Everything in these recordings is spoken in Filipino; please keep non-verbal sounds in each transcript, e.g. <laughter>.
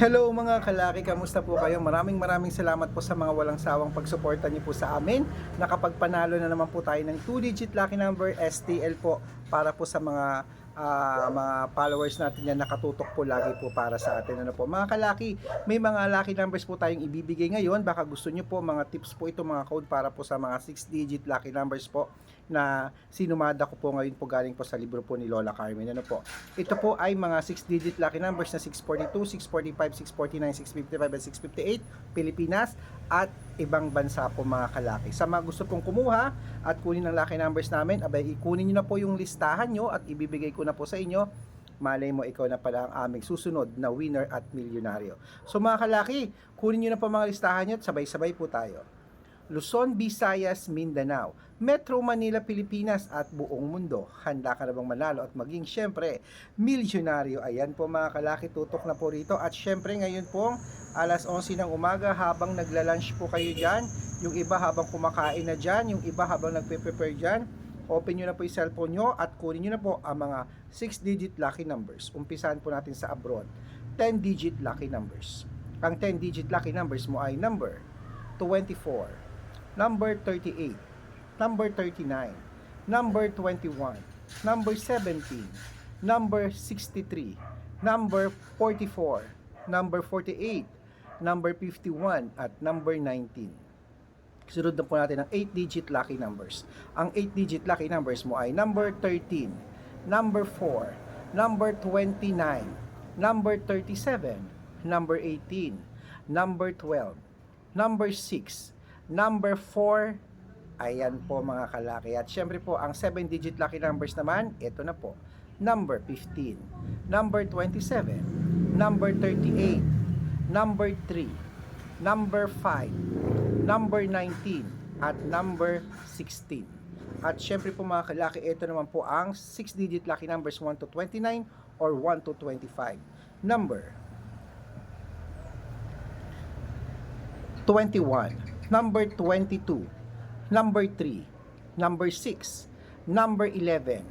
Hello mga kalaki, kamusta po kayo? Maraming maraming salamat po sa mga walang sawang pagsuporta niyo po sa amin. Nakapagpanalo na naman po tayo ng 2-digit lucky number STL po para po sa mga ah, mga followers natin yan nakatutok po lagi po para sa atin. Ano po? Mga kalaki, may mga lucky numbers po tayong ibibigay ngayon. Baka gusto niyo po mga tips po ito, mga code para po sa mga 6-digit lucky numbers po na sinumada ko po ngayon po galing po sa libro po ni Lola Carmen. Ano po? Ito po ay mga 6-digit lucky numbers na 642, 645, 649, 655, at 658, Pilipinas at ibang bansa po mga kalaki. Sa mga gusto pong kumuha at kunin ang lucky numbers namin, abay ikunin nyo na po yung listahan nyo at ibibigay ko na po sa inyo. Malay mo, ikaw na pala ang aming susunod na winner at milyonaryo. So mga kalaki, kunin nyo na po mga listahan nyo at sabay-sabay po tayo. Luzon, Visayas, Mindanao, Metro Manila, Pilipinas at buong mundo. Handa ka na bang manalo at maging syempre milyonaryo? Ayan po mga kalaki, tutok na po rito. At syempre ngayon pong alas 11 ng umaga habang nagla-lunch po kayo dyan, yung iba habang kumakain na dyan, yung iba habang nagpe-prepare dyan, open nyo na po yung cellphone nyo at kunin nyo na po ang mga 6-digit lucky numbers. Umpisahan po natin sa abroad. 10-digit lucky numbers. Ang 10-digit lucky numbers mo ay number 24, number 38, number 39, number 21, number 17, number 63, number 44, number 48, number 51, at number 19. Sunod na po natin ang 8-digit lucky numbers. Ang 8-digit lucky numbers mo ay number 13, number 4, number 29, number 37, number 18, number 12, number 6, number 4, ayan po mga kalaki. At syempre po, ang 7-digit lucky numbers naman, ito na po. Number 15, number 27, number 38, number 3, number 5, number 19, at number 16. At syempre po mga kalaki, ito naman po ang 6-digit lucky numbers 1 to 29 or 1 to 25. Number 21, number 22, number 3, number 6, number 11,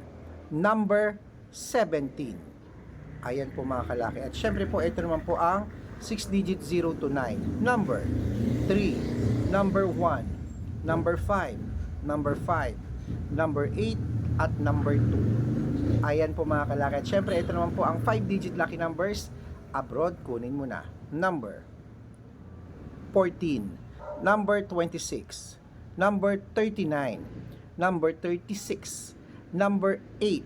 number 17. Ayan po mga kalaki. At syempre po, ito naman po ang 6 digit 0 to 9. Number 3, number 1, number 5, number 5, number 8, at number 2. Ayan po mga kalaki. At syempre, ito naman po ang 5 digit lucky numbers. Abroad, kunin mo na. Number 14, number 26, number 39, number 36, number 8,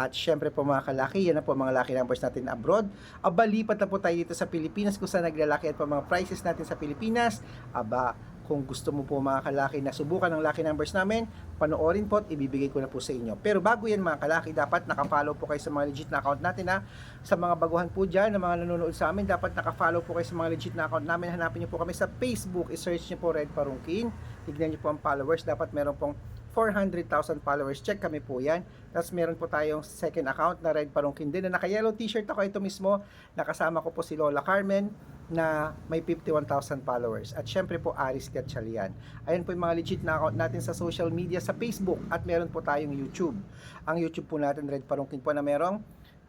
at syempre po mga kalaki, yan na po mga lucky numbers natin abroad. Aba, lipat na po tayo dito sa Pilipinas kung saan naglalaki at po mga prices natin sa Pilipinas. Aba, kung gusto mo po mga kalaki na subukan ang lucky numbers namin, panoorin po at ibibigay ko na po sa inyo. Pero bago yan mga kalaki, dapat nakafollow po kayo sa mga legit na account natin ha. Sa mga baguhan po dyan, na mga nanonood sa amin, dapat nakafollow po kayo sa mga legit na account namin. Hanapin niyo po kami sa Facebook, i-search niyo po Red Parungkin. Tignan niyo po ang followers, dapat meron pong 400,000 followers. Check kami po yan. Tapos meron po tayong second account na Red Parungkin din na naka-yellow t-shirt ako ito mismo. Nakasama ko po si Lola Carmen na may 51,000 followers. At syempre po Aris Gatchalian. Ayan po yung mga legit na account natin sa social media sa Facebook at meron po tayong YouTube. Ang YouTube po natin Red Parungkin po na merong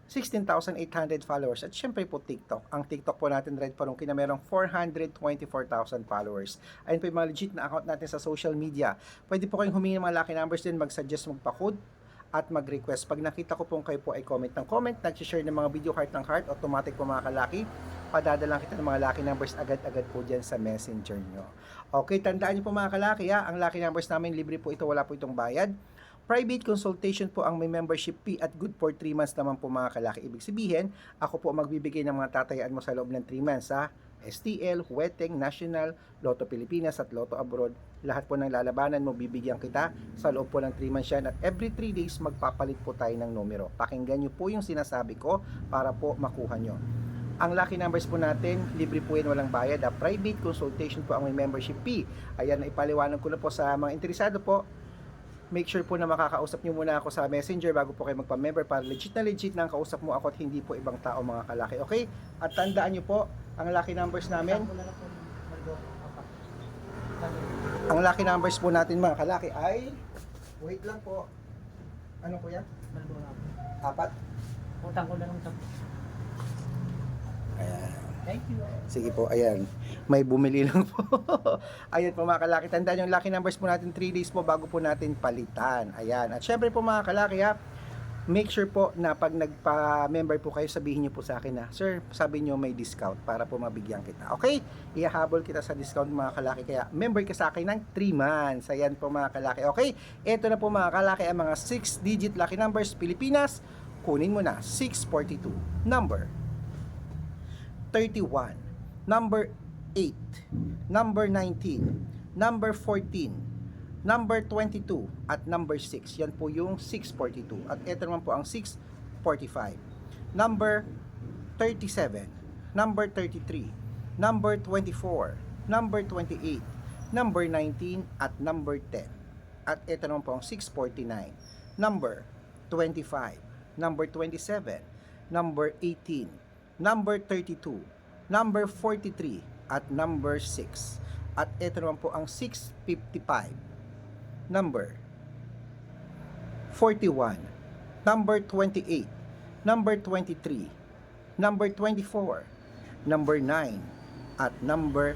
16,800 followers. At syempre po TikTok. Ang TikTok po natin Red Parungkin na merong 424,000 followers. Ayun po yung mga legit na account natin sa social media. Pwede po kayong humingi ng mga lucky numbers din, mag-suggest, magpa-code at mag-request. Pag nakita ko pong kayo po ay comment ng comment, nag-share ng mga video heart ng heart, automatic po mga kalaki, padadalang kita ng mga lucky numbers agad-agad po dyan sa messenger nyo. Okay, tandaan nyo po mga kalaki ha, ang lucky numbers namin, libre po ito, wala po itong bayad. Private consultation po ang may membership fee at good for 3 months naman po mga kalaki. Ibig sabihin, ako po magbibigay ng mga tatayaan mo sa loob ng 3 months ha. STL, Hueteng, National, Lotto Pilipinas at Lotto Abroad. Lahat po ng lalabanan mo, bibigyan kita sa loob po ng 3 months yan. At every 3 days, magpapalit po tayo ng numero. Pakinggan nyo po yung sinasabi ko para po makuha nyo. Ang lucky numbers po natin, libre po yan, walang bayad. A private consultation po ang may membership fee. Ayan, naipaliwanag ko na po sa mga interesado po. Make sure po na makakausap nyo muna ako sa messenger bago po kayo magpa-member para legit na legit na ang kausap mo ako at hindi po ibang tao mga kalaki. Okay? At tandaan nyo po, ang lucky numbers namin, ang lucky numbers po natin mga kalaki ay, wait lang po, ano po yan? Apat? Utang ko na lang sa Ayan. Thank you. Sige po, ayan. May bumili <laughs> lang po. ayan po mga kalaki. Tandaan yung lucky numbers po natin 3 days po bago po natin palitan. Ayan. At syempre po mga kalaki ha, make sure po na pag nagpa-member po kayo, sabihin niyo po sa akin na, Sir, sabi niyo may discount para po mabigyan kita. Okay? Ihahabol kita sa discount mga kalaki. Kaya member ka sa akin ng 3 months. Ayan po mga kalaki. Okay? Ito na po mga kalaki ang mga 6-digit lucky numbers Pilipinas. Kunin mo na 642. Number 31, number 8, number 19, number 14, number 22, at number 6. Yan po yung 642. At ito naman po ang 645. Number 37, number 33, number 24, number 28, number 19, at number 10. At ito naman po ang 649. Number 25, number 27, number 18, number 32, number 43, at number 6. At ito naman po ang 655. Number 41, number 28, number 23, number 24, number 9, at number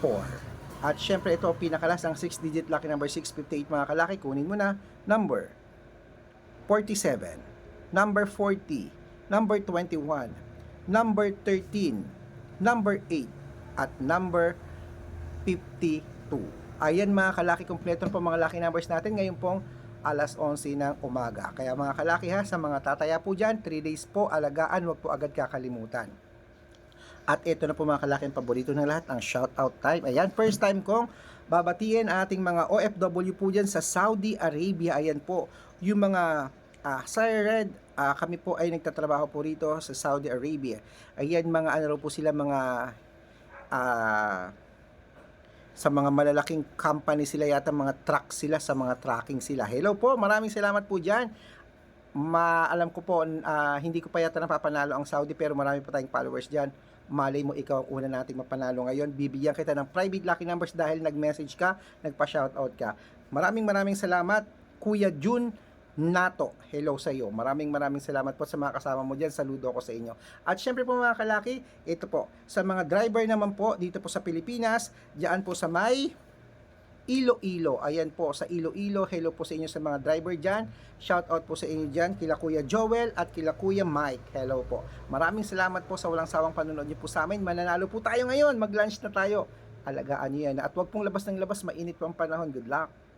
4. At syempre ito ang pinakalas ang 6-digit lucky number 658 mga kalaki. Kunin mo na number 47, number 40, number 21, number 13, number 8, at number 52. Ayan mga kalaki, kompleto po mga lucky numbers natin ngayon pong alas 11 ng umaga. Kaya mga kalaki ha, sa mga tataya po dyan, 3 days po, alagaan, wag po agad kakalimutan. At ito na po mga kalaki paborito ng lahat, ang shoutout time. Ayan, first time kong babatiin ating mga OFW po dyan sa Saudi Arabia. Ayan po, yung mga uh, Sir Red, ah, kami po ay nagtatrabaho po rito sa Saudi Arabia. Ayan, mga ano po sila, mga ah, sa mga malalaking company sila yata, mga truck sila, sa mga tracking sila. Hello po, maraming salamat po dyan. Maalam ko po, ah, hindi ko pa yata napapanalo ang Saudi pero marami pa tayong followers dyan. Malay mo ikaw ang una nating mapanalo ngayon. Bibigyan kita ng private lucky numbers dahil nag-message ka, nagpa-shoutout ka. Maraming maraming salamat, Kuya Jun Nato. Hello sa iyo. Maraming maraming salamat po sa mga kasama mo dyan. Saludo ako sa inyo. At syempre po mga kalaki, ito po, sa mga driver naman po dito po sa Pilipinas, diyan po sa may Iloilo. Ayan po sa Iloilo. Hello po sa inyo sa mga driver dyan. Shout out po sa inyo dyan kila Kuya Joel at kila Kuya Mike. Hello po. Maraming salamat po sa walang sawang panonood niyo po sa amin. Mananalo po tayo ngayon. Mag-lunch na tayo. Alagaan niyo yan. At wag pong labas ng labas. Mainit po ang panahon. Good luck.